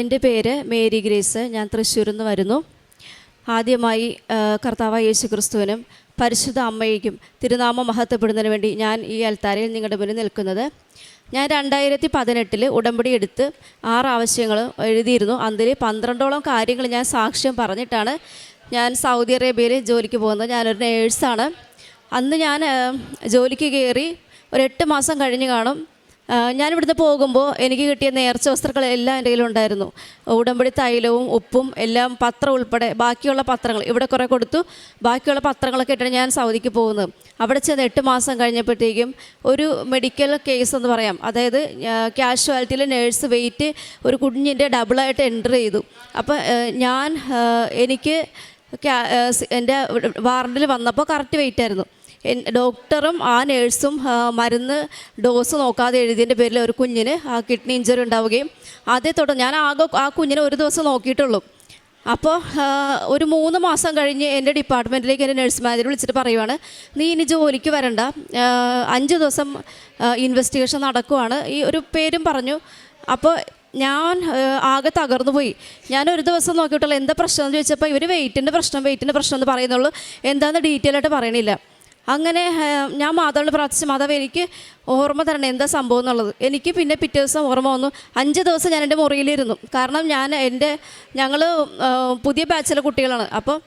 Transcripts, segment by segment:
എന്റെ പേര് Mary grace. ഞാൻ തൃശ്ശൂരിൽ നിന്ന് വരുന്നു. ആദ്യമായി കർത്താവ് യേശു ക്രിസ്തുവിനും പരിശുദ്ധ അമ്മയ്ക്കും തിരുനാമം മഹത്വപ്പെടുന്നതിന് വേണ്ടി ഞാൻ ഈ അൽത്താരയിൽ നിങ്ങളുടെ മുന്നിൽ നിൽക്കുന്നത്. ഞാൻ രണ്ടായിരത്തി പതിനെട്ടിൽ ഉടമ്പടി എടുത്ത് ആറ് ആവശ്യങ്ങൾ എഴുതിയിരുന്നു. അതിൽ പന്ത്രണ്ടോളം കാര്യങ്ങൾ ഞാൻ സാക്ഷ്യം പറഞ്ഞിട്ടാണ് ഞാൻ സൗദി അറേബ്യയിൽ ജോലിക്ക് പോകുന്നത്. ഞാനൊരു നേഴ്സാണ്. അന്ന് ഞാൻ ജോലിക്ക് കയറി ഒരു എട്ട് മാസം കഴിഞ്ഞ് കാണും ഞാനിവിടുന്ന് പോകുമ്പോൾ എനിക്ക് കിട്ടിയ നേർച്ച വസ്ത്രങ്ങൾ എല്ലാം എന്റെ കയ്യിലുണ്ടായിരുന്നു ഉടമ്പടി തൈലവും ഉപ്പും എല്ലാം പത്രം ഉൾപ്പെടെ ബാക്കിയുള്ള പത്രങ്ങൾ. ഇവിടെ കുറേ കൊടുത്തു. ബാക്കിയുള്ള പത്രങ്ങളൊക്കെ ഇട്ടാണ് ഞാൻ സൗദിക്ക് പോകുന്നത് അവിടെ ചെന്ന് എട്ട് മാസം കഴിഞ്ഞപ്പോഴത്തേക്കും ഒരു മെഡിക്കൽ കേസ് എന്ന് പറയാം. അതായത് ക്യാഷ്വാലിറ്റിയിൽ നേഴ്സ് വെയിറ്റ് ഒരു കുഞ്ഞിന്റെ ഡബിളായിട്ട് എന്റർ ചെയ്തു. അപ്പോൾ ഞാൻ എനിക്ക് എന്റെ വാർഡിൽ വന്നപ്പോൾ കറക്റ്റ് വെയിറ്റ് ആയിരുന്നു. ഡോക്ടറും ആ നേഴ്സും മരുന്ന് ഡോസ് നോക്കാതെ എഴുതിയതിന്റെ പേരിൽ ഒരു കുഞ്ഞിന് കിഡ്നി ഇഞ്ചറി ഉണ്ടാവുകയും അതേ തുടർന്ന് ഞാൻ ആകെ ആ കുഞ്ഞിനെ ഒരു ദിവസം നോക്കിയിട്ടുള്ളൂ. അപ്പോൾ ഒരു മൂന്ന് മാസം കഴിഞ്ഞ് എന്റെ ഡിപ്പാർട്ട്മെന്റിലേക്ക് എന്റെ നഴ്സ് മാനേജർ വിളിച്ചിട്ട് പറയുവാണ് നീ ഇനി ജോലിക്ക് വരണ്ട. അഞ്ച് ദിവസം ഇൻവെസ്റ്റിഗേഷൻ നടക്കുവാണ്. ഈ ഒരു പേരും പറഞ്ഞു. അപ്പോൾ ഞാൻ ആകെ തകർന്നു പോയി. ഞാൻ ഒരു ദിവസം നോക്കിയിട്ടുള്ള എന്താ പ്രശ്നം? എന്ന് ചോദിച്ചപ്പോൾ ഇവർ വെയിറ്റിന്റെ പ്രശ്നം വെയിറ്റിന്റെ പ്രശ്നം എന്ന് പറയുന്നുള്ളൂ. എന്താണെന്ന് ഡീറ്റെയിൽ ആയിട്ട് പറയണില്ല. അങ്ങനെ ഞാൻ മാതാവിനോട് പ്രാർത്ഥിച്ചു മാതാവ് എനിക്ക് ഓർമ്മ തരണം എന്താ സംഭവം എന്നുള്ളത്. എനിക്ക് പിന്നെ പിറ്റേ ദിവസം ഓർമ്മ വന്നു. അഞ്ച് ദിവസം ഞാൻ എന്റെ മുറിയിലിരുന്നു. കാരണം ഞാൻ എന്റെ ഞങ്ങൾ പുതിയ ബാച്ചിലെ കുട്ടികളാണ്. അപ്പോൾ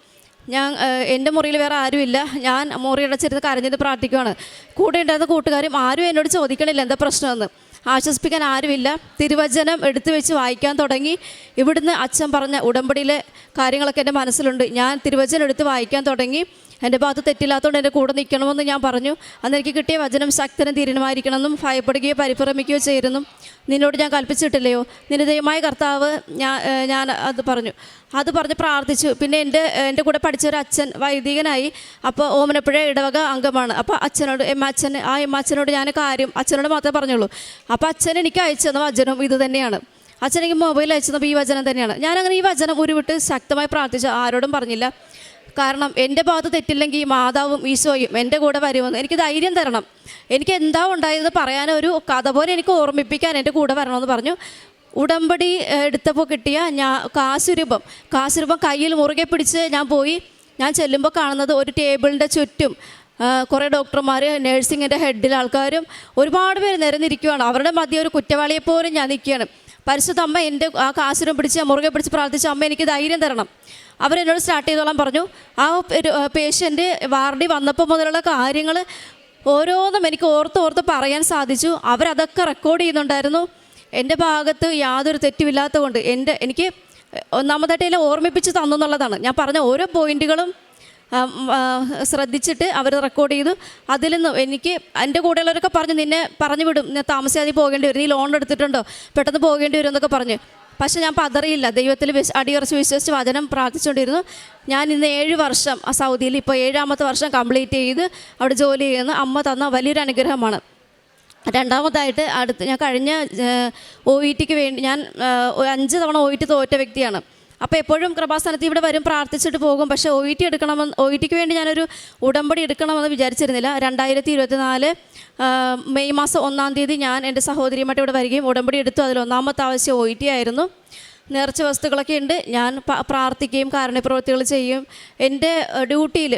ഞാൻ എന്റെ മുറിയിൽ വേറെ ആരുമില്ല. ഞാൻ മുറി അടച്ചിരുന്ന് കരഞ്ഞത് പ്രാർത്ഥിക്കുകയാണ് കൂടെ ഉണ്ടായിരുന്ന കൂട്ടുകാരും ആരും എന്നോട് ചോദിക്കണില്ല എന്താ പ്രശ്നമെന്ന്. ആശ്വസിപ്പിക്കാൻ ആരുമില്ല. തിരുവചനം എടുത്തു വെച്ച് വായിക്കാൻ തുടങ്ങി. ഇവിടുന്ന് അച്ഛൻ പറഞ്ഞ ഉടമ്പടിയിലെ കാര്യങ്ങളൊക്കെ എന്റെ മനസ്സിലുണ്ട്. ഞാൻ തിരുവചനം എടുത്ത് വായിക്കാൻ തുടങ്ങി. എന്റെ ഭാഗത്ത് തെറ്റില്ലാത്തതുകൊണ്ട് എന്റെ കൂടെ നിൽക്കണമെന്ന് ഞാൻ പറഞ്ഞു. അന്ന് എനിക്ക് കിട്ടിയ വചനം ശക്തനും തീരുമാനിക്കണമെന്നും ഭയപ്പെടുകയോ പരിഭ്രമിക്കുകയോ ചെയ്യുന്നു നിന്നോട് ഞാൻ കൽപ്പിച്ചിട്ടില്ലയോ? നിന്റെ ദൈവമായ കർത്താവ് ഞാൻ ഞാൻ അത് പറഞ്ഞു. അത് പറഞ്ഞ് പ്രാർത്ഥിച്ചു. പിന്നെ എന്റെ എന്റെ കൂടെ പഠിച്ച ഒരു അച്ഛൻ വൈദികനായി. അപ്പോൾ ഓമനപ്പുഴ ഇടവക അംഗമാണ്. അപ്പോൾ അച്ഛനോട് എം അച്ഛൻ ആ എം അച്ഛനോട് ഞാൻ കാര്യം അച്ഛനോട് മാത്രമേ പറഞ്ഞുള്ളൂ. അപ്പോൾ അച്ഛൻ എനിക്ക് അയച്ചു തന്ന വചനം ഇത് തന്നെയാണ്. അച്ഛനെനിക്ക് മൊബൈൽ അയച്ചു തന്നപ്പോൾ ഈ വചനം തന്നെയാണ്. ഞാനങ്ങനെ ഈ വചനം ഉരുവിട്ട് ശക്തമായി പ്രാർത്ഥിച്ചു. ആരോടും പറഞ്ഞില്ല. കാരണം എന്റെ ഭാഗത്ത് തെറ്റില്ലെങ്കിൽ മാതാവും ഈശോയും എന്റെ കൂടെ വരുമെന്ന് എനിക്ക് ധൈര്യം തരണം. എനിക്ക് എന്താ ഉണ്ടായതെന്ന് പറയാൻ ഒരു കഥ പോലെ എനിക്ക് ഓർമ്മിപ്പിക്കാൻ എന്റെ കൂടെ വരണമെന്ന് പറഞ്ഞു. ഉടമ്പടി എടുത്തപ്പോൾ കിട്ടിയ ഞാൻ കാശുരൂപം. കാശുരൂപം കയ്യിൽ മുറുകെ പിടിച്ച് ഞാൻ പോയി. ഞാൻ ചെല്ലുമ്പോൾ കാണുന്നത് ഒരു ടേബിളിന്റെ ചുറ്റും കുറേ ഡോക്ടർമാർ നേഴ്സിങ്ങിന്റെ ഹെഡിൽ ആൾക്കാരും ഒരുപാട് പേര് നിരന്നിരിക്കുകയാണ് അവരുടെ മധ്യ ഒരു കുറ്റവാളിയെപ്പോലും ഞാൻ നിൽക്കുകയാണ്. പരിശുദ്ധ അമ്മ എന്റെ ആ കാശിനും പിടിച്ച് മുറുകെ പിടിച്ച് പ്രാർത്ഥിച്ച അമ്മ എനിക്ക് ധൈര്യം തരണം. അവരെന്നോട് സ്റ്റാർട്ട് ചെയ്തോളാൻ പറഞ്ഞു. ആ പേഷ്യന്റ് വാർഡിൽ വന്നപ്പോൾ മുതലുള്ള കാര്യങ്ങൾ ഓരോന്നും എനിക്ക് ഓർത്ത് ഓർത്ത് പറയാൻ സാധിച്ചു. അവരതൊക്കെ റെക്കോർഡ് ചെയ്യുന്നുണ്ടായിരുന്നു. എന്റെ ഭാഗത്ത് യാതൊരു തെറ്റുമില്ലാത്തതുകൊണ്ട് എന്റെ എനിക്ക് ഒന്നാമതായിട്ട് എല്ലാം ഓർമ്മിപ്പിച്ച് തന്നു എന്നുള്ളതാണ്. ഞാൻ പറഞ്ഞ ഓരോ പോയിന്റുകളും ശ്രദ്ധിച്ചിട്ട് അവർ റെക്കോർഡ് ചെയ്തു. അതിൽ നിന്ന് എനിക്ക് എന്റെ കൂടെയുള്ളവരൊക്കെ പറഞ്ഞു നിന്നെ പറഞ്ഞു വിടും. ഞാൻ താമസിയാതെ പോകേണ്ടി വരും. നീ ലോൺ എടുത്തിട്ടുണ്ടോ? പെട്ടെന്ന് പോകേണ്ടി വരും എന്നൊക്കെ പറഞ്ഞു. പക്ഷെ ഞാൻ പതറിയില്ല. ദൈവത്തിൽ അടിയുറച്ച് വിശ്വസിച്ച് വചനം പ്രാർത്ഥിച്ചുകൊണ്ടിരുന്നു. ഞാൻ ഇന്ന് ഏഴ് വർഷം ആ സൗദിയിൽ ഇപ്പോൾ ഏഴാമത്തെ വർഷം കംപ്ലീറ്റ് ചെയ്ത് അവിടെ ജോലി ചെയ്യുന്ന. അമ്മ തന്ന വലിയൊരു അനുഗ്രഹമാണ്. രണ്ടാമതായിട്ട് അടുത്ത് ഞാൻ കഴിഞ്ഞ ഒ ഇ ടിക്ക് വേണ്ടി ഞാൻ അഞ്ച് തവണ ഒ ഇ ടി തോറ്റ വ്യക്തിയാണ്. അപ്പോൾ എപ്പോഴും കൃപാസ്ഥാനത്ത് ഇവിടെ വരും പ്രാർത്ഥിച്ചിട്ട് പോകും. പക്ഷേ ഒ ഇ ടി എടുക്കണമെന്ന് ഒ ഇ ടിക്ക് വേണ്ടി ഞാനൊരു ഉടമ്പടി എടുക്കണമെന്ന് വിചാരിച്ചിരുന്നില്ല. രണ്ടായിരത്തി ഇരുപത്തി നാല് മെയ് മാസം ഒന്നാം തീയതി ഞാൻ എന്റെ സഹോദരിയുമായിട്ട് ഇവിടെ വരികയും ഉടമ്പടി എടുത്തു. അതിൽ ഒന്നാമത്തെ ആവശ്യം ഒ ഇ ടി ആയിരുന്നു. നേർച്ച വസ്തുക്കളൊക്കെ ഉണ്ട്. ഞാൻ പ്രാർത്ഥിക്കുകയും കാരുണ്യപ്രവൃത്തികൾ ചെയ്യും. എന്റെ ഡ്യൂട്ടിയിൽ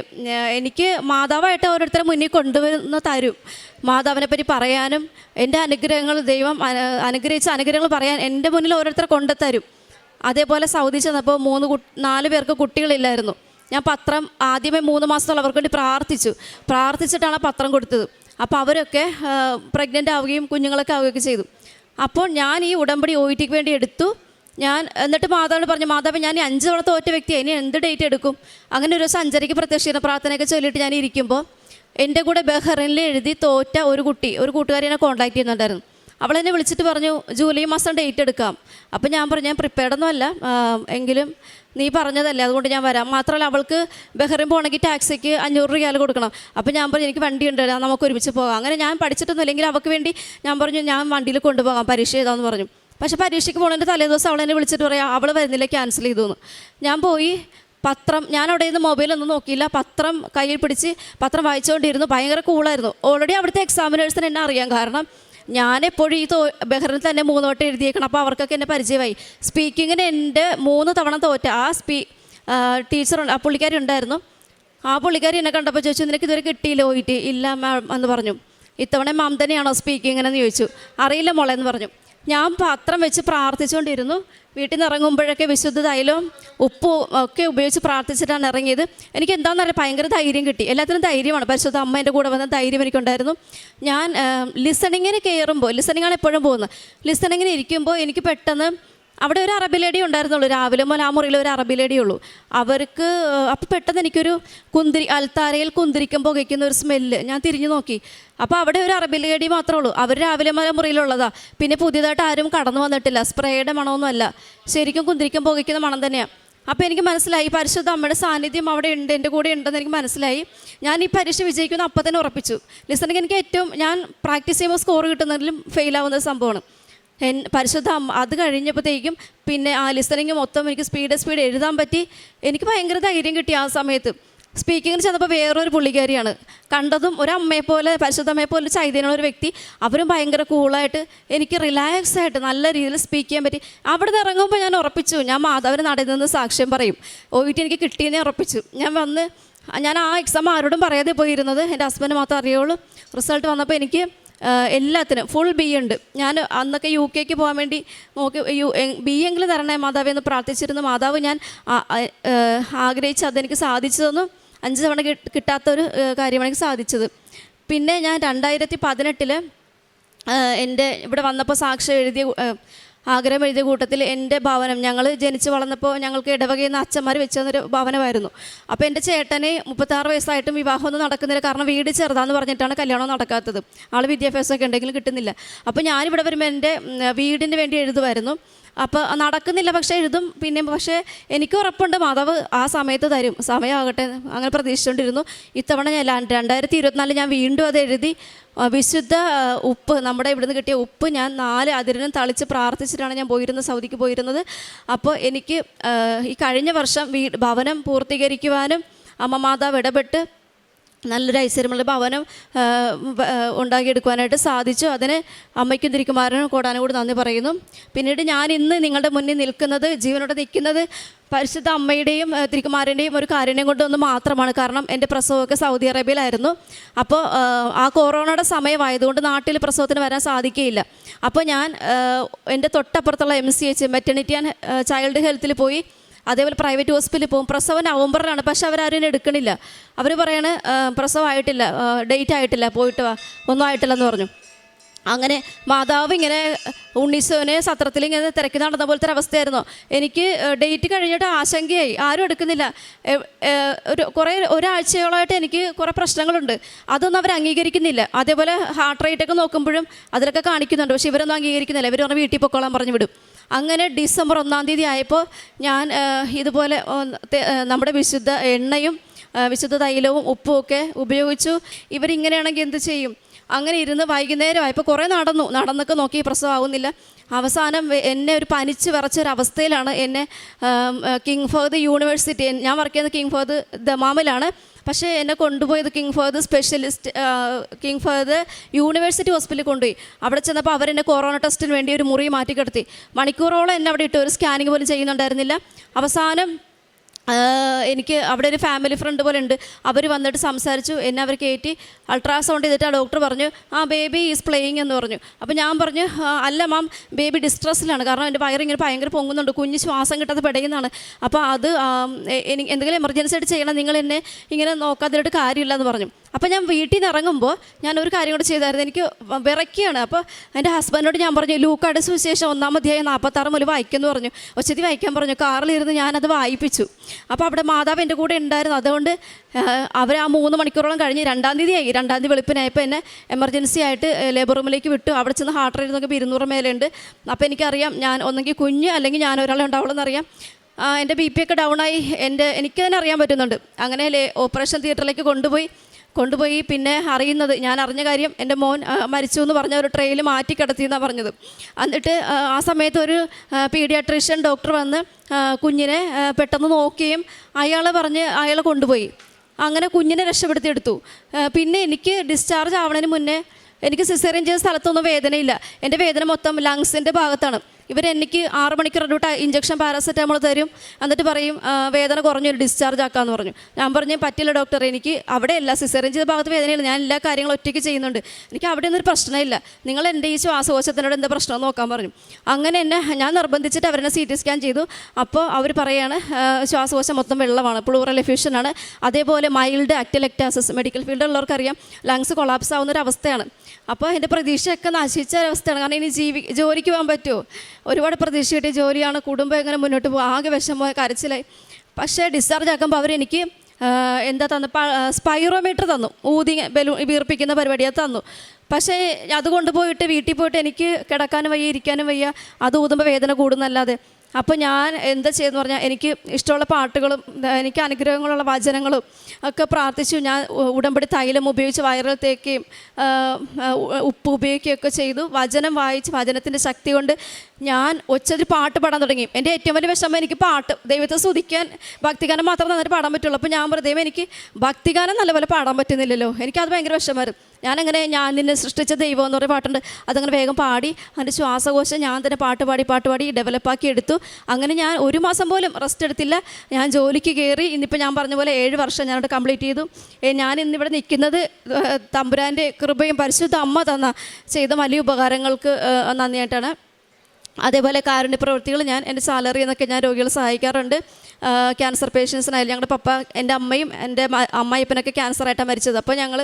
എനിക്ക് മാതാവായിട്ട് ഓരോരുത്തരെ മുന്നിൽ കൊണ്ടുവന്ന് തരും. മാതാവിനെ പറ്റി പറയാനും എന്റെ അനുഗ്രഹങ്ങൾ ദൈവം അനുഗ്രഹിച്ച അനുഗ്രഹങ്ങൾ പറയാൻ എന്റെ മുന്നിൽ ഓരോരുത്തരെ കൊണ്ടുതരും. അതേപോലെ സൗദി ചെന്നപ്പോൾ മൂന്ന് കു നാല് പേർക്ക് കുട്ടികളില്ലായിരുന്നു. ഞാൻ പത്രം ആദ്യമേ മൂന്ന് മാസത്തോളം അവർക്ക് വേണ്ടി പ്രാർത്ഥിച്ചു. പ്രാർത്ഥിച്ചിട്ടാണ് പത്രം കൊടുത്തത്. അപ്പോൾ അവരൊക്കെ പ്രഗ്നന്റ് ആവുകയും കുഞ്ഞുങ്ങളൊക്കെ ആവുകയൊക്കെ ചെയ്തു. അപ്പോൾ ഞാൻ ഈ ഉടമ്പടി ഒ ടിക്ക് വേണ്ടി എടുത്തു. ഞാൻ എന്നിട്ട് മാതാവിനോട് പറഞ്ഞു മാതാവ് ഞാൻ അഞ്ച് തവണ തോറ്റ വ്യക്തിയാണ് ഇനി എന്ത് ഡേറ്റ് എടുക്കും? അങ്ങനെ ഒരു ദിവസം അഞ്ചരയ്ക്ക് പ്രാർത്ഥനയൊക്കെ ചൊല്ലിയിട്ട് ഞാൻ ഇരിക്കുമ്പോൾ എന്റെ കൂടെ ബഹ്റിനിൽ എഴുതി തോറ്റ ഒരു കുട്ടി ഒരു കൂട്ടുകാരി എന്നെ കോൺടാക്ട് ചെയ്യുന്നുണ്ടായിരുന്നു. അവൾ എന്നെ വിളിച്ചിട്ട് പറഞ്ഞു ജൂലൈ മാസം ഡേറ്റ് എടുക്കാം. അപ്പം ഞാൻ പറഞ്ഞു ഞാൻ പ്രിപ്പയർഡ് ഒന്നുമല്ല ആ, എങ്കിലും നീ പറഞ്ഞതല്ലേ അതുകൊണ്ട് ഞാൻ വരാം. മാത്രമല്ല അവൾക്ക് ബഹ്റിൻ പോകണമെങ്കിൽ ടാക്സിക്ക് അഞ്ഞൂറ് റിയാൽ കൊടുക്കണം. അപ്പം ഞാൻ പറഞ്ഞു എനിക്ക് വണ്ടി ഉണ്ട് നമുക്ക് ഒരുമിച്ച് പോകാം. അങ്ങനെ ഞാൻ പഠിച്ചിട്ടൊന്നും ഇല്ലെങ്കിൽ അവൾക്ക് വേണ്ടി ഞാൻ പറഞ്ഞു ഞാൻ വണ്ടിയിൽ കൊണ്ടുപോകാം പരീക്ഷ ചെയ്താന്ന് പറഞ്ഞു. പക്ഷേ പരീക്ഷയ്ക്ക് പോകുന്നതിന്റെ തലേദിവസം അവൾ എന്നെ വിളിച്ചിട്ട് പറയാം അവൾ വരുന്നില്ല ക്യാൻസൽ ചെയ്തു എന്ന് ഞാൻ പോയി പത്രം ഞാൻ അവിടെ നിന്ന് മൊബൈലൊന്നും നോക്കിയില്ല. പത്രം കയ്യിൽ പിടിച്ച് പത്രം വായിച്ചുകൊണ്ടിരുന്നു. ഭയങ്കര കൂളായിരുന്നു ഓൾറെഡി അവിടുത്തെ എക്സാമിനേഴ്സിന് എന്നെ അറിയാം. കാരണം ഞാൻ എപ്പോഴും ഈ തോ ബഹ്റിൽ തന്നെ മൂന്ന് വട്ടം എഴുതിയേക്കണം അപ്പോൾ അവർക്കൊക്കെ എന്നെ പരിചയമായി. സ്പീക്കിങ്ങിന് എന്റെ മൂന്ന് തവണ തോറ്റ ആ സ്പീ ടീച്ചർ ആ പുള്ളിക്കാരി ഉണ്ടായിരുന്നു. ആ പുള്ളിക്കാരി എന്നെ കണ്ടപ്പോൾ ചോദിച്ചു നിനക്ക് ഇതുവരെ കിട്ടിയില്ല ഇല്ല മാം എന്ന് പറഞ്ഞു. ഇത്തവണ മാം തന്നെയാണോ സ്പീക്കിങ്ങിനെന്ന് ചോദിച്ചു. അറിയില്ല മോളെ എന്ന് പറഞ്ഞു. ഞാൻ പത്രം വെച്ച് പ്രാർത്ഥിച്ചുകൊണ്ടിരുന്നു. വീട്ടിൽ നിന്ന് ഇറങ്ങുമ്പോഴൊക്കെ വിശുദ്ധ തൈലവും ഉപ്പും ഒക്കെ ഉപയോഗിച്ച് പ്രാർത്ഥിച്ചിട്ടാണ് ഇറങ്ങിയത്. എനിക്ക് എന്താണെന്നറിയാം ഭയങ്കര ധൈര്യം കിട്ടി. എല്ലാത്തിനും ധൈര്യമാണ്. പരിശുദ്ധ അമ്മ എന്റെ കൂടെ വന്ന ധൈര്യം എനിക്കുണ്ടായിരുന്നു. ഞാൻ ലിസണിങ്ങിന് കയറുമ്പോൾ ലിസണിങ്ങാണ് എപ്പോഴും പോകുന്നത്. ലിസണിങ്ങിന് ഇരിക്കുമ്പോൾ എനിക്ക് പെട്ടെന്ന് അവിടെ ഒരു അറബി ലേഡി ഉണ്ടായിരുന്നുള്ളൂ. രാവിലെ മുതൽ ആ മുറിയിൽ ഒരു അറബി ലേഡി ഉള്ളൂ. അവർക്ക് അപ്പോൾ പെട്ടെന്ന് എനിക്കൊരു കുന്തിരി അൽത്താരയിൽ കുന്തിരിക്കം പുകയ്ക്കുന്ന ഒരു സ്മെല്ല് ഞാൻ തിരിഞ്ഞു നോക്കി. അപ്പോൾ അവിടെ ഒരു അറബി ലേഡി മാത്രമേ ഉള്ളൂ. അവർ രാവിലെ മുതൽ മുറിയിലുള്ളതാ. പിന്നെ പുതിയതായിട്ട് ആരും കടന്നു വന്നിട്ടില്ല. സ്പ്രേയുടെ മണമൊന്നുമല്ല. ശരിക്കും കുന്തിരിക്കം പുകയ്ക്കുന്ന മണം തന്നെയാണ് അപ്പോൾ എനിക്ക് മനസ്സിലായി. പരിശുദ്ധ അമ്മയുടെ സാന്നിധ്യം അവിടെ ഉണ്ട് എന്റെ കൂടെ ഉണ്ടെന്ന് എനിക്ക് മനസ്സിലായി. ഞാൻ ഈ പരീക്ഷ വിജയിക്കുന്ന അപ്പം തന്നെ ഉറപ്പിച്ചു. ലിസണിങ് എനിക്ക് ഏറ്റവും ഞാൻ പ്രാക്ടീസ് ചെയ്യുമ്പോൾ സ്കോർ കിട്ടുന്നതിലും ഫെയിലാവുന്ന സംഭവമാണ്. എൻ പരിശുദ്ധ അത് കഴിഞ്ഞപ്പോഴത്തേക്കും പിന്നെ ആ ലിസണിങ് മൊത്തം എനിക്ക് സ്പീഡ് സ്പീഡ് എഴുതാൻ പറ്റി. എനിക്ക് ഭയങ്കര ധൈര്യം കിട്ടി ആ സമയത്ത്. സ്പീക്കിങ്ങിന് ചെന്നപ്പോൾ വേറൊരു പുള്ളിക്കാരിയാണ്. കണ്ടതും ഒരമ്മയെ പോലെ പരിശുദ്ധമ്മയെ പോലെ ചൈതന്യമുള്ള ഒരു വ്യക്തി. അവരും ഭയങ്കര കൂളായിട്ട് എനിക്ക് റിലാക്സ് ആയിട്ട് നല്ല രീതിയിൽ സ്പീക്ക് ചെയ്യാൻ പറ്റി. അവിടെ നിന്ന് ഇറങ്ങുമ്പോൾ ഞാൻ ഉറപ്പിച്ചു. ഞാൻ മാധവന് നടയിൽ നിന്ന് സാക്ഷ്യം പറയും. ഓയിട്ട് എനിക്ക് കിട്ടിയെന്നെ ഉറപ്പിച്ചു. ഞാൻ വന്ന് ഞാൻ ആ എക്സാം ആരോടും പറയാതെ പോയിരുന്നത് എന്റെ ഹസ്ബൻഡ് മാത്രം അറിയുള്ളൂ. റിസൾട്ട് വന്നപ്പോൾ എനിക്ക് എല്ലാത്തിനും. ഫുൾ ബി ഉണ്ട്. ഞാൻ അന്നൊക്കെ യു കെക്ക് പോകാൻ വേണ്ടി നോക്കി യു ബി എങ്കിലും തരണേ മാതാവ് എന്ന് പ്രാർത്ഥിച്ചിരുന്ന മാതാവ് ഞാൻ ആഗ്രഹിച്ച് അതെനിക്ക് സാധിച്ചതൊന്നും അഞ്ച് തവണ കിട്ടാത്ത ആഹ് കാര്യമാണ് എനിക്ക് സാധിച്ചത്. പിന്നെ ഞാൻ രണ്ടായിരത്തി പതിനെട്ടിൽ എന്റെ ഇവിടെ വന്നപ്പോൾ സാക്ഷ്യം എഴുതിയ ആഗ്രഹം എഴുതിയ കൂട്ടത്തിൽ എന്റെ ഭവനം ഞങ്ങൾ ജനിച്ച് വളർന്നപ്പോൾ ഞങ്ങൾക്ക് ഇടവകയിൽ അച്ഛന്മാർ വെച്ച് തന്നൊരു ഭവനമായിരുന്നു. അപ്പോൾ എന്റെ ചേട്ടന് മുപ്പത്താറ് വയസ്സായിട്ടും വിവാഹമൊന്നും നടക്കുന്നില്ല. കാരണം വീട് ചെറുതാന്ന് പറഞ്ഞിട്ടാണ് കല്യാണം നടക്കാത്തത്. ആൾ വിദ്യാഭ്യാസമൊക്കെ ഉണ്ടെങ്കിലും കിട്ടുന്നില്ല. അപ്പോൾ ഞാനിവിടെ വരുമ്പോൾ എന്റെ വീടിന് വേണ്ടി എഴുതുമായിരുന്നു. അപ്പോൾ നടക്കുന്നില്ല പക്ഷേ എഴുതും. പിന്നെ പക്ഷേ എനിക്ക് ഉറപ്പുണ്ട് മാതാവ് ആ സമയത്ത് തരും. സമയമാകട്ടെ അങ്ങനെ പ്രതീക്ഷിച്ചുകൊണ്ടിരുന്നു. ഇത്തവണ ഞാൻ രണ്ടായിരത്തി ഇരുപത്തിനാലിൽ ഞാൻ വീണ്ടും അത് എഴുതി. വിശുദ്ധ ഉപ്പ് നമ്മുടെ ഇവിടുന്ന് കിട്ടിയ ഉപ്പ് ഞാൻ നാല് അതിരിനും തളിച്ച് പ്രാർത്ഥിച്ചിട്ടാണ് ഞാൻ പോയിരുന്ന സൗദിക്ക് പോയിരുന്നത്. അപ്പോൾ എനിക്ക് ഈ കഴിഞ്ഞ വർഷം വീ ഭവനം പൂർത്തീകരിക്കുവാനും അമ്മ മാതാവ് ഇടപെട്ട് നല്ലൊരു ഐശ്വര്യമുള്ള ഭവനം ഉണ്ടാക്കിയെടുക്കുവാനായിട്ട് സാധിച്ചു. അതിന് അമ്മയ്ക്കും തിരിക്കുമാരനും കൂടാനും കൂടി നന്ദി പറയുന്നു. പിന്നീട് ഞാൻ ഇന്ന് നിങ്ങളുടെ മുന്നിൽ നിൽക്കുന്നത് ജീവനോടെ നിൽക്കുന്നത് പരിശുദ്ധ അമ്മയുടെയും തിരിക്കുമാരന്റെയും ഒരു കാരുണ്യം കൊണ്ടൊന്ന് മാത്രമാണ്. കാരണം എന്റെ പ്രസവമൊക്കെ സൗദി അറേബ്യയിലായിരുന്നു. അപ്പോൾ ആ കൊറോണയുടെ സമയമായതുകൊണ്ട് നാട്ടിൽ പ്രസവത്തിന് വരാൻ സാധിക്കുകയില്ല. അപ്പോൾ ഞാൻ എന്റെ തൊട്ടപ്പുറത്തുള്ള M C H maternity and child ഹെൽത്തിൽ പോയി അതേപോലെ പ്രൈവറ്റ് ഹോസ്പിറ്റലിൽ പോകും. പ്രസവം നവംബറിലാണ്. പക്ഷെ അവരാരും എടുക്കണില്ല. അവർ പറയാണ് "ആ, പ്രസവമായിട്ടില്ല ഡേറ്റ് ആയിട്ടില്ല. പോയിട്ട് വാ. ഒന്നും ആയിട്ടില്ല എന്ന് പറഞ്ഞു. അങ്ങനെ മാതാവ് ഇങ്ങനെ ഉണ്ണീശോനെ സത്രത്തിൽ ഇങ്ങനെ തിരക്കി നടന്ന പോലത്തെ അവസ്ഥയായിരുന്നു. എനിക്ക് ഡേറ്റ് കഴിഞ്ഞിട്ട് ആശങ്കയായി. ആരും എടുക്കുന്നില്ല. ഒരു കുറേ ഒരാഴ്ചയോളമായിട്ട് എനിക്ക് കുറേ പ്രശ്നങ്ങളുണ്ട്. അതൊന്നും അവർ അംഗീകരിക്കുന്നില്ല. അതേപോലെ ഹാർട്ട് റേറ്റൊക്കെ നോക്കുമ്പോഴും അതിലൊക്കെ കാണിക്കുന്നുണ്ട്. പക്ഷേ ഇവരൊന്നും അംഗീകരിക്കുന്നില്ല. പറഞ്ഞ് വീട്ടിൽ പൊക്കോളാൻ പറഞ്ഞു വിടും. അങ്ങനെ ഡിസംബർ ഒന്നാം തീയതി ആയപ്പോൾ ഞാൻ ഇതുപോലെ നമ്മുടെ വിശുദ്ധ എണ്ണയും വിശുദ്ധ തൈലവും ഉപ്പും ഒക്കെ ഉപയോഗിച്ചു. ഇവരിങ്ങനെയാണെങ്കിൽ എന്ത് ചെയ്യും? അങ്ങനെ ഇരുന്ന് വൈകുന്നേരമായപ്പോൾ കുറേ നടന്നു. നടന്നൊക്കെ നോക്കി പ്രസവമാവുന്നില്ല അവസാനം എന്നെ ഒരു പനിച്ച് വിറച്ചൊരവസ്ഥയിലാണ് എന്നെ കിങ് ഫഹദ് യൂണിവേഴ്സിറ്റി ഞാൻ വർക്ക് ചെയ്യുന്ന കിങ് ഫഹദ് ദമാമിലാണ്. പക്ഷേ എന്നെ കൊണ്ടുപോയത് King Fahad specialist King Fahad University ഹോസ്പിറ്റലിൽ കൊണ്ടുപോയി. അവിടെ ചെന്നപ്പോൾ അവരെന്നെ കൊറോണ ടെസ്റ്റിന് വേണ്ടി ഒരു മുറി മാറ്റി കിടത്തി മണിക്കൂറോളം എന്നെ അവിടെ ഇട്ട് ഒരു സ്കാനിങ് പോലും ചെയ്യുന്നുണ്ടായിരുന്നില്ല. അവസാനം എനിക്ക് അവിടെ ഒരു ഫാമിലി ഫ്രണ്ട് പോലെ ഉണ്ട് അവർ വന്നിട്ട് സംസാരിച്ചു. എന്നെ അവർ കയറ്റി അൾട്രാസൗണ്ട് ചെയ്തിട്ട് ആ ഡോക്ടർ പറഞ്ഞു ആ ബേബി ഈസ് പ്ലേയിങ് എന്ന് പറഞ്ഞു. അപ്പോൾ ഞാൻ പറഞ്ഞു അല്ല മാം ബേബി ഡിസ്ട്രസ്സിലാണ് കാരണം എന്റെ വയറിങ്ങനെ ഭയങ്കര പൊങ്ങുന്നുണ്ട്. കുഞ്ഞ് ശ്വാസം കിട്ടാതെ പെടയുന്നതാണ്. അപ്പോൾ അത് എനിക്ക് എന്തെങ്കിലും എമർജൻസി ആയിട്ട് ചെയ്യണം. നിങ്ങൾ എന്നെ ഇങ്ങനെ നോക്കാതിട്ട് കാര്യമില്ല എന്ന് പറഞ്ഞു. അപ്പോൾ ഞാൻ വീട്ടിൽ നിന്ന് ഇറങ്ങുമ്പോൾ ഞാൻ ഒരു കാര്യം കൂടെ ചെയ്തായിരുന്നു. എനിക്ക് വിറയ്ക്കുകയാണ്. അപ്പോൾ എന്റെ ഹസ്ബൻഡിനോട് ഞാൻ പറഞ്ഞു ലൂക്കാട് സുവിശേഷം ഒന്നാം അധ്യായം നാൽപ്പത്താറ് മുതൽ വായിക്കുമെന്ന് പറഞ്ഞു. ഒച്ചത്തി വായിക്കാൻ പറഞ്ഞു. കാറിലിരുന്ന് ഞാനത് വായിപ്പിച്ചു. അപ്പോൾ അവിടെ മാതാവ് എന്റെ കൂടെ ഉണ്ടായിരുന്നു. അതുകൊണ്ട് അവർ ആ മൂന്ന് മണിക്കൂറോളം കഴിഞ്ഞ് രണ്ടാം തീയതി ആയി രണ്ടാം തീയതി വെളുപ്പിനായപ്പോൾ എന്നെ എമർജൻസി ആയിട്ട് ലേബർ റൂമിലേക്ക് വിട്ടു. അവിടെ ചെന്ന് ഹാർട്ട് റേറ്റ് നോക്കി ഇരുന്നൂറ് മേലുണ്ട് അപ്പോൾ എനിക്കറിയാം ഞാൻ ഒന്നെങ്കിൽ കുഞ്ഞ് അല്ലെങ്കിൽ ഞാൻ ഒരാളെ ഉണ്ടാവുള്ളൂ എന്നറിയാം എന്റെ ബി പി ഒക്കെ ഡൗണായി എന്റെ എനിക്ക് തന്നെ അറിയാൻ പറ്റുന്നുണ്ട്. അങ്ങനെ ഓപ്പറേഷൻ തിയേറ്ററിലേക്ക് കൊണ്ടുപോയി. കൊണ്ടുപോയി. പിന്നെ അറിയുന്നത് ഞാൻ അറിഞ്ഞ കാര്യം എന്റെ മോൻ മരിച്ചു എന്ന് പറഞ്ഞ ഒരു ട്രെയിൽ മാറ്റി കിടത്തി എന്നാണ് പറഞ്ഞത്. എന്നിട്ട് ആ, സമയത്ത് ഒരു പീഡിയാട്രീഷ്യൻ ഡോക്ടർ വന്ന് കുഞ്ഞിനെ പെട്ടെന്ന് നോക്കുകയും അയാളെ പറഞ്ഞ് അയാളെ കൊണ്ടുപോയി. അങ്ങനെ കുഞ്ഞിനെ രക്ഷപ്പെടുത്തിയെടുത്തു. പിന്നെ എനിക്ക് ഡിസ്ചാർജ് ആവണതിന് മുന്നേ എനിക്ക് സിസേറിയൻ ചെയ്ത സ്ഥലത്തൊന്നും വേദനയില്ല. എന്റെ വേദന മൊത്തം ലങ്സിന്റെ ഭാഗത്താണ്. ഇവർ എനിക്ക് ആറ് മണിക്കൂർ ഇടവിട്ട് ഇഞ്ചക്ഷൻ പാരാസെറ്റാമോൾ തരും. എന്നിട്ട് പറയും വേദന കുറഞ്ഞു ഡിസ്ചാർജ് ആക്കാമെന്ന് പറഞ്ഞു. ഞാൻ പറഞ്ഞു പറ്റില്ല ഡോക്ടർ എനിക്ക് അവിടെ എല്ലാ സിസേറിയൻ ഭാഗത്ത് വേദനയില്ല ഞാൻ എല്ലാ കാര്യങ്ങളും ഒറ്റയ്ക്ക് ചെയ്യുന്നുണ്ട്. എനിക്ക് അവിടെ ഒന്നും ഒരു പ്രശ്നമില്ല. നിങ്ങൾ എന്റെ ഈ ശ്വാസകോശത്തിനോട് എന്താ പ്രശ്നം നോക്കാൻ പറഞ്ഞു. അങ്ങനെ എന്നെ ഞാൻ നിർബന്ധിച്ചിട്ട് അവരെന്നെ സി ടി സ്കാൻ ചെയ്തു. അപ്പോൾ അവർ പറയാണ് ശ്വാസകോശം മൊത്തം വെള്ളമാണ് പ്ലൂറൽ എഫ്യൂഷനാണ് അതേപോലെ മൈൽഡ് അക്ടലെക്ടാസിസ് മെഡിക്കൽ ഫീൽഡിലുള്ളവർക്കറിയാം ലങ്സ് കൊളാപ്സ് ആവുന്ന ഒരു അവസ്ഥയാണ്. അപ്പോൾ എന്റെ പ്രതീക്ഷയൊക്കെ നശിച്ച ഒരവസ്ഥയാണ് കാരണം ഇനി ജീവി ജോലിക്ക് പോകാൻ പറ്റുമോ? ഒരുപാട് പ്രതീക്ഷ കിട്ടിയ ജോലിയാണ് കുടുംബം എങ്ങനെ മുന്നോട്ട് പോകും ആകെ വിഷമമായ കരച്ചിലായി. പക്ഷേ ഡിസ്ചാർജ് ആക്കുമ്പോൾ അവരെനിക്ക് എന്താ തന്നു സ്പൈറോമീറ്റർ തന്നു. ഊതി ബലൂ വീർപ്പിക്കുന്ന പരിപാടി അത് തന്നു. പക്ഷേ അത് കൊണ്ടുപോയിട്ട് വീട്ടിൽ പോയിട്ട് എനിക്ക് കിടക്കാനും വയ്യ ഇരിക്കാനും വയ്യ അത് ഊതുമ്പോൾ വേദന കൂടുന്നല്ലാതെ. അപ്പോൾ ഞാൻ എന്താ ചെയ്തെന്ന് പറഞ്ഞാൽ എനിക്ക് ഇഷ്ടമുള്ള പാട്ടുകളും എനിക്ക് അനുഗ്രഹങ്ങളുള്ള വചനങ്ങളും ഒക്കെ പ്രാർത്ഥിച്ചു. ഞാൻ ഉടമ്പടി തൈലം ഉപയോഗിച്ച് വയറിൽ തേക്കുകയും ഉപ്പ് ഉപയോഗിക്കുകയൊക്കെ ചെയ്തു. വചനം വായിച്ച് വചനത്തിന്റെ ശക്തി കൊണ്ട് ഞാൻ ഒച്ചതിൽ പാട്ട് പാടാൻ തുടങ്ങി. എന്റെ ഏറ്റവും വലിയ വിഷമം എനിക്ക് പാട്ട് ദൈവത്തെ സ്തുതിക്കാൻ ഭക്തിഗാനം മാത്രം നന്നായിട്ട് പാടാൻ പറ്റുള്ളൂ. അപ്പോൾ ഞാൻ പറഞ്ഞു ദൈവം എനിക്ക് ഭക്തിഗാനം നല്ലപോലെ പാടാൻ പറ്റുന്നില്ലല്ലോ. എനിക്കത് ഭയങ്കര വിഷമമായിരുന്നു. ഞാനങ്ങനെ ഞാൻ നിന്നെ സൃഷ്ടിച്ച ദൈവം എന്ന് പറയുന്ന പാട്ടുണ്ട്. അതങ്ങനെ വേഗം പാടി അതിന്റെ ശ്വാസകോശം ഞാൻ തന്നെ പാട്ട് പാടി പാട്ട് പാടി ഡെവലപ്പാക്കി എടുത്തു. അങ്ങനെ ഞാൻ ഒരു മാസം പോലും റെസ്റ്റ് എടുത്തില്ല. ഞാൻ ജോലിക്ക് കയറി ഇന്നിപ്പോൾ ഞാൻ പറഞ്ഞ പോലെ ഏഴ് വർഷം ഞാനവിടെ കംപ്ലീറ്റ് ചെയ്തു. ഞാൻ ഇന്നിവിടെ നിൽക്കുന്നത് തമ്പുരാന്റെ കൃപയും പരിശുദ്ധ അമ്മ തന്ന ചെയ്ത വലിയ ഉപകാരങ്ങൾക്ക് നന്ദിയായിട്ടാണ്. അതേപോലെ കാരുണ്യ പ്രവൃത്തികൾ ഞാൻ എന്റെ സാലറി എന്നൊക്കെ ഞാൻ രോഗികളെ സഹായിക്കാറുണ്ട്. ക്യാൻസർ പേഷ്യൻസിനായാലും ഞങ്ങളുടെ പപ്പ എന്റെ അമ്മയും എന്റെ അമ്മായിപ്പനൊക്കെ ക്യാൻസറായിട്ടാണ് മരിച്ചത്. അപ്പോൾ ഞങ്ങൾ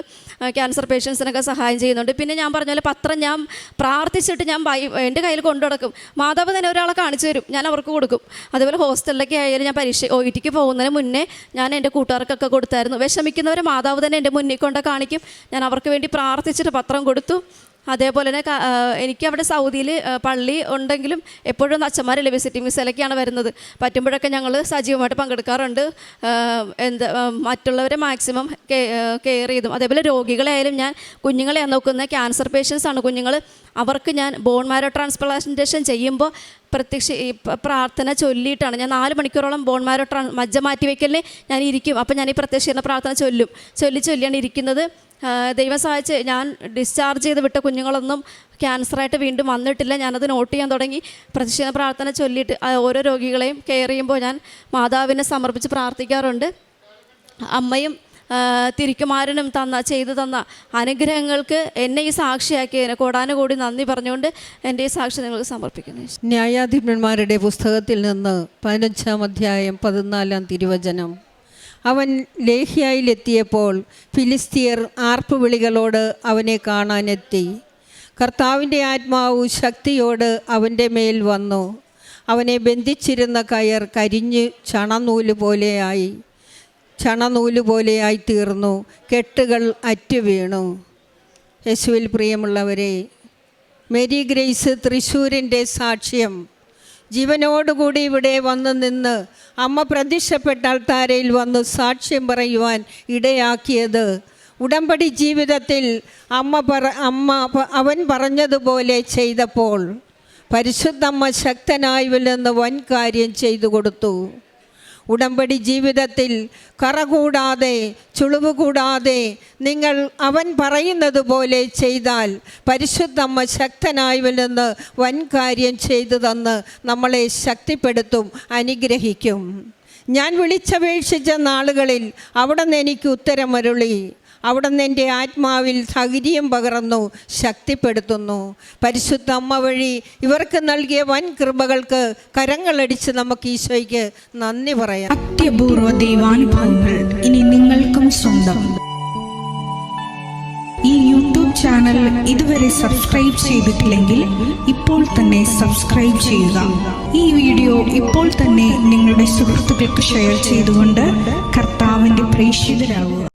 ക്യാൻസർ പേഷ്യൻസിനൊക്കെ സഹായം ചെയ്യുന്നുണ്ട്. പിന്നെ ഞാൻ പറഞ്ഞ പോലെ പത്രം ഞാൻ പ്രാർത്ഥിച്ചിട്ട് ഞാൻ എന്റെ കയ്യിൽ കൊണ്ടു നടക്കും. മാതാവ് തന്നെ ഒരാളെ കാണിച്ചു തരും. ഞാൻ അവർക്ക് കൊടുക്കും. അതേപോലെ ഹോസ്റ്റലിലൊക്കെ ആയാലും ഞാൻ പരീക്ഷ ഒ ടിക്ക് പോകുന്നതിന് മുന്നേ ഞാൻ എന്റെ കൂട്ടുകാർക്കൊക്കെ കൊടുത്തായിരുന്നു. വിഷമിക്കുന്നവരെ മാതാവ് തന്നെ എന്റെ മുന്നിൽ കൊണ്ട് കാണിക്കും. ഞാൻ അവർക്ക് വേണ്ടി പ്രാർത്ഥിച്ചിട്ട് പത്രം കൊടുത്തു. അതേപോലെ തന്നെ എനിക്ക് അവിടെ സൗദിയിൽ പള്ളി ഉണ്ടെങ്കിലും എപ്പോഴും അച്ഛന്മാരല്ലേ വിസിറ്റിംഗ് വിസയിലൊക്കെയാണ് വരുന്നത്. പറ്റുമ്പോഴൊക്കെ ഞങ്ങൾ സജീവമായിട്ട് പങ്കെടുക്കാറുണ്ട്. എന്താ മറ്റുള്ളവരെ മാക്സിമം കെയർ ചെയ്തും. അതേപോലെ രോഗികളെയായാലും ഞാൻ കുഞ്ഞുങ്ങളെ നോക്കുന്ന ക്യാൻസർ പേഷ്യൻസ് ആണ്. കുഞ്ഞുങ്ങൾ അവർക്ക് ഞാൻ ബോൺ മാരോ ട്രാൻസ്പ്ലാന്റേഷൻ ചെയ്യുമ്പോൾ പ്രത്യക്ഷ പ്രാർത്ഥന ചൊല്ലിയിട്ടാണ്. ഞാൻ നാല് മണിക്കൂറോളം ബോൺ മാരോ ട്രാൻ മജ്ജ മാറ്റി വയ്ക്കലിന് ഞാൻ ഇരിക്കും. അപ്പോൾ ഞാൻ ഈ പ്രത്യക്ഷീകരണ പ്രാർത്ഥന ചൊല്ലും. ചൊല്ലി ചൊല്ലിയാണ് ഇരിക്കുന്നത്. ദൈവം സഹായിച്ച് ഞാൻ ഡിസ്ചാർജ് ചെയ്ത് വിട്ട കുഞ്ഞുങ്ങളൊന്നും ക്യാൻസറായിട്ട് വീണ്ടും വന്നിട്ടില്ല. ഞാനത് നോട്ട് ചെയ്യാൻ തുടങ്ങി. പ്രതിഷേധ പ്രാർത്ഥന ചൊല്ലിയിട്ട് ഓരോ രോഗികളെയും കെയർ ചെയ്യുമ്പോൾ ഞാൻ മാതാവിനെ സമർപ്പിച്ച് പ്രാർത്ഥിക്കാറുണ്ട്. അമ്മയും തിരിക്കുമാരനും തന്ന ചെയ്തു തന്ന അനുഗ്രഹങ്ങൾക്ക് എന്നെ ഈ സാക്ഷിയാക്കിയതിന് കോടാനുകൂടി നന്ദി പറഞ്ഞുകൊണ്ട് എന്റെ ഈ സാക്ഷി നിങ്ങൾക്ക് സമർപ്പിക്കുന്നു. ന്യായാധിപന്മാരുടെ പുസ്തകത്തിൽ നിന്ന് പതിനഞ്ചാം അധ്യായം പതിനാലാം തിരുവചനം. അവൻ ലേഹ്യയിലെത്തിയപ്പോൾ ഫിലിസ്തീയർ ആർപ്പുവിളികളോട് അവനെ കാണാനെത്തി. കർത്താവിന്റെ ആത്മാവ് ശക്തിയോട് അവന്റെ മേൽ വന്നു. അവനെ ബന്ധിച്ചിരുന്ന കയർ കരിഞ്ഞ് ചണനൂൽ പോലെയായി ചണനൂൽ പോലെയായി തീർന്നു. കെട്ടുകൾ അറ്റു വീണു യേശുവിൽ പ്രിയമുള്ളവരെ മേരി ഗ്രേസ് തൃശ്ശൂരിന്റെ സാക്ഷ്യം ജീവനോടുകൂടി ഇവിടെ വന്നു നിന്ന് അമ്മ പ്രത്യക്ഷപ്പെട്ട അൾത്താരയിൽ വന്ന് സാക്ഷ്യം പറയുവാൻ ഇടയാക്കിയത്. ഉടമ്പടി ജീവിതത്തിൽ അമ്മ പറ അമ്മ അവൻ പറഞ്ഞതുപോലെ ചെയ്തപ്പോൾ പരിശുദ്ധമ്മ ശക്തനായി വൻ കാര്യം ചെയ്തു കൊടുത്തു. ഉടമ്പടി ജീവിതത്തിൽ കറ കൂടാതെ ചുളിവ് കൂടാതെ നിങ്ങൾ അവൻ പറയുന്നത് പോലെ ചെയ്താൽ പരിശുദ്ധമ്മ ശക്തനായി നിന്ന് വൻ ചെയ്തു തന്ന് നമ്മളെ ശക്തിപ്പെടുത്തും അനുഗ്രഹിക്കും. ഞാൻ വിളിച്ചപേക്ഷിച്ച നാളുകളിൽ അവിടെ നിന്ന് എനിക്ക് ഉത്തരമരുളി. അവിടുന്ന് എന്റെ ആത്മാവിൽ ധൈര്യം പകർന്നു ശക്തിപ്പെടുത്തുന്നു. പരിശുദ്ധ അമ്മ വഴി ഇവർക്ക് നൽകിയ വൻ കൃപകൾക്ക് കരങ്ങളടിച്ച് നമുക്ക് ഈശോയ്ക്ക് നന്ദി പറയാം. അത്യപൂർവ ദൈവാനുഭവങ്ങൾ ഇനി നിങ്ങൾക്കും സ്വന്തം. ഈ യൂട്യൂബ് ചാനൽ ഇതുവരെ സബ്സ്ക്രൈബ് ചെയ്തിട്ടില്ലെങ്കിൽ ഇപ്പോൾ തന്നെ സബ്സ്ക്രൈബ് ചെയ്യുക. ഈ വീഡിയോ ഇപ്പോൾ തന്നെ നിങ്ങളുടെ സുഹൃത്തുക്കൾക്ക് ഷെയർ ചെയ്തുകൊണ്ട് കർത്താവിന്റെ പ്രേക്ഷിതരാകുക